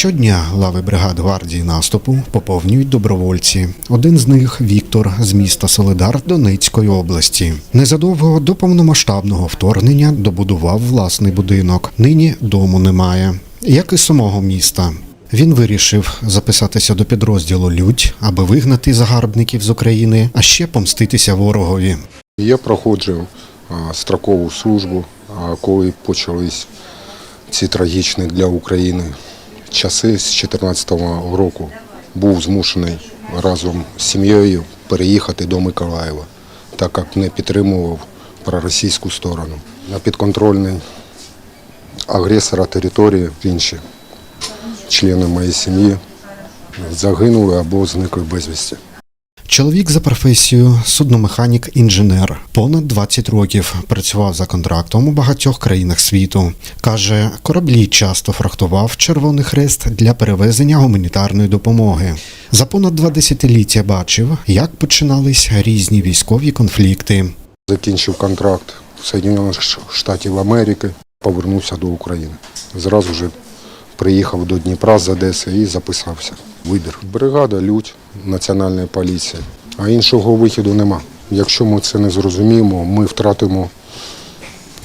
Щодня лави бригад гвардії наступу поповнюють добровольці. Один з них Віктор з міста Солидар Донецької області. Незадовго до повномасштабного вторгнення добудував власний будинок. Нині дому немає, як і самого міста. Він вирішив записатися до підрозділу Людь, аби вигнати загарбників з України, а ще помститися ворогові. Я проходжу строкову службу, коли почались ці трагічні для України часи з 2014 року. Був змушений разом з сім'єю переїхати до Миколаєва, так як не підтримував проросійську сторону. На підконтрольний агресора території інші члени моєї сім'ї загинули або зникли безвісті. Чоловік за професією судномеханік-інженер. Понад 20 років працював за контрактом у багатьох країнах світу. Каже, кораблі часто фрахтував Червоний Хрест для перевезення гуманітарної допомоги. За понад два десятиліття бачив, як починались різні військові конфлікти. Закінчив контракт в Соєднаних Штатів Америки, повернувся до України. Зразу ж приїхав до Дніпра з Одеси і записався. Вибір. Бригада, лють Національної поліції. А іншого виходу нема. Якщо ми це не зрозуміємо, ми втратимо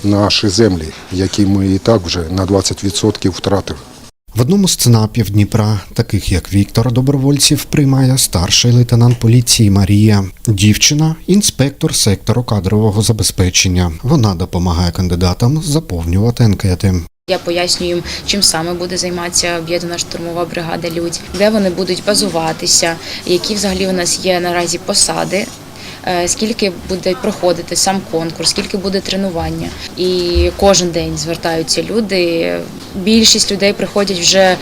наші землі, які ми і так вже на 20% втратили. В одному з ЦНАПів Дніпра, таких як Віктор, добровольців приймає старший лейтенант поліції Марія. Дівчина інспектор сектору кадрового забезпечення. Вона допомагає кандидатам заповнювати анкети. Я пояснюю їм, чим саме буде займатися об'єднана штурмова бригада Людь, де вони будуть базуватися, які взагалі у нас є наразі посади. е, Скільки буде проходити сам конкурс, скільки буде тренування, і кожен день звертаються люди. Більшість людей приходять вже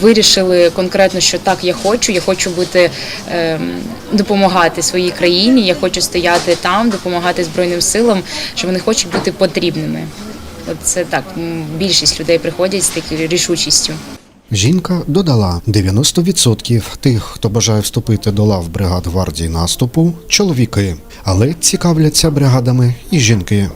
вирішили конкретно, що так я хочу. Я хочу бути ем, допомагати своїй країні. Я хочу стояти там, допомагати збройним силам, що вони хочуть бути потрібними. Це так, більшість людей приходять з такою рішучістю. Жінка додала 90% тих, хто бажає вступити до лав бригад гвардії наступу, чоловіки, але цікавляться бригадами і жінки.